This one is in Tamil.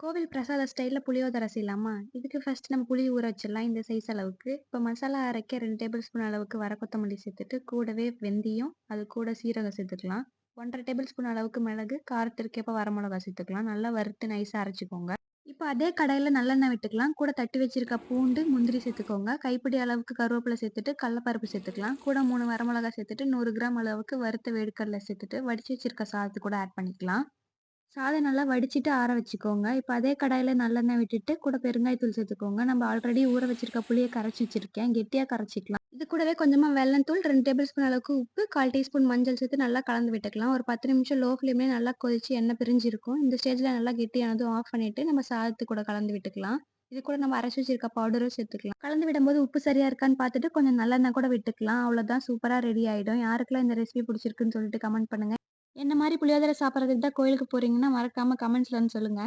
கோவில் பிரசாத ஸ்டைலில் புளியோதரை செய்யலாமா? இதுக்கு ஃபர்ஸ்ட் நம்ம புளி ஊற வச்சிடலாம் இந்த சைஸ் அளவுக்கு. இப்போ மசாலா அரைக்க ரெண்டு டேபிள் ஸ்பூன் அளவுக்கு வர கொத்தமல்லி சேர்த்துட்டு கூடவே வெந்தயம் அது கூட சீரகம் சேர்த்துக்கலாம். ஒன்றரை டேபிள் ஸ்பூன் அளவுக்கு மிளகு காரத்திற்கேற்ப வர மிளகா சேர்த்துக்கலாம். நல்லா வறுத்து நைஸாக அரைச்சிக்கோங்க. இப்போ அதே கடையில் நல்லெண்ணெய் விட்டுக்கலாம். கூட தட்டி வச்சிருக்க பூண்டு முந்திரி சேர்த்துக்கோங்க. கைப்பிடி அளவுக்கு கருவேப்பிலை சேர்த்துட்டு கடலப்பருப்பு சேர்த்துக்கலாம். கூட மூணு வரமிளகா சேர்த்துட்டு நூறு கிராம் அளவுக்கு வறுத்த வேடுக்கடலை சேர்த்துட்டு வடிச்சு வச்சிருக்க சாதத்து கூட ஆட் பண்ணிக்கலாம். சாதம் நல்லா வடிச்சிட்டு ஆற வச்சுக்கோங்க. இப்போ அதே கடாயில் நல்லெண்ணெய் விட்டுட்டு கூட பெருங்காயத்தூள் சேர்த்துக்கோங்க. நம்ம ஆல்ரெடி ஊற வச்சிருக்க புளியை கரைச்சி வச்சிருக்கேன். கெட்டியாக கரைச்சிக்கலாம். இது கூடவே கொஞ்சமாக வெள்ளத்தூள் ரெண்டு டேபிள் ஸ்பூன் அளவுக்கு உப்பு கால் டீஸ்பூன் மஞ்சள் சேர்த்து நல்லா கலந்து விட்டுக்கலாம். ஒரு பத்து நிமிஷம் லோ ஃப்ளேம்லேயே நல்லா கொதிச்சு எண்ணெய் பிரிஞ்சிருக்கும். இந்த ஸ்டேஜில் நல்லா கெட்டியானதும் ஆஃப் பண்ணிவிட்டு நம்ம சாதத்து கூட கலந்து விட்டுக்கலாம். இது கூட நம்ம அரைச்சி வச்சிருக்க பவுடரும் சேர்த்துக்கலாம். கலந்து விடும்போது உப்பு சரியா இருக்கான்னு பார்த்துட்டு கொஞ்சம் நல்லெண்ணெய் கூட விட்டுக்கலாம். அவ்வளோதான் சூப்பராக ரெடி ஆகிடும் யாருக்கெல்லாம் இந்த ரெசிபி பிடிச்சிருக்குன்னு சொல்லிட்டு கமெண்ட் பண்ணுங்க. என்ன மாதிரி புளியோதரை சாப்பிட்றதுக்கு தான் கோயிலுக்கு போறீங்கன்னா மறக்காம கமெண்ட்ஸ்லன்னு சொல்லுங்க.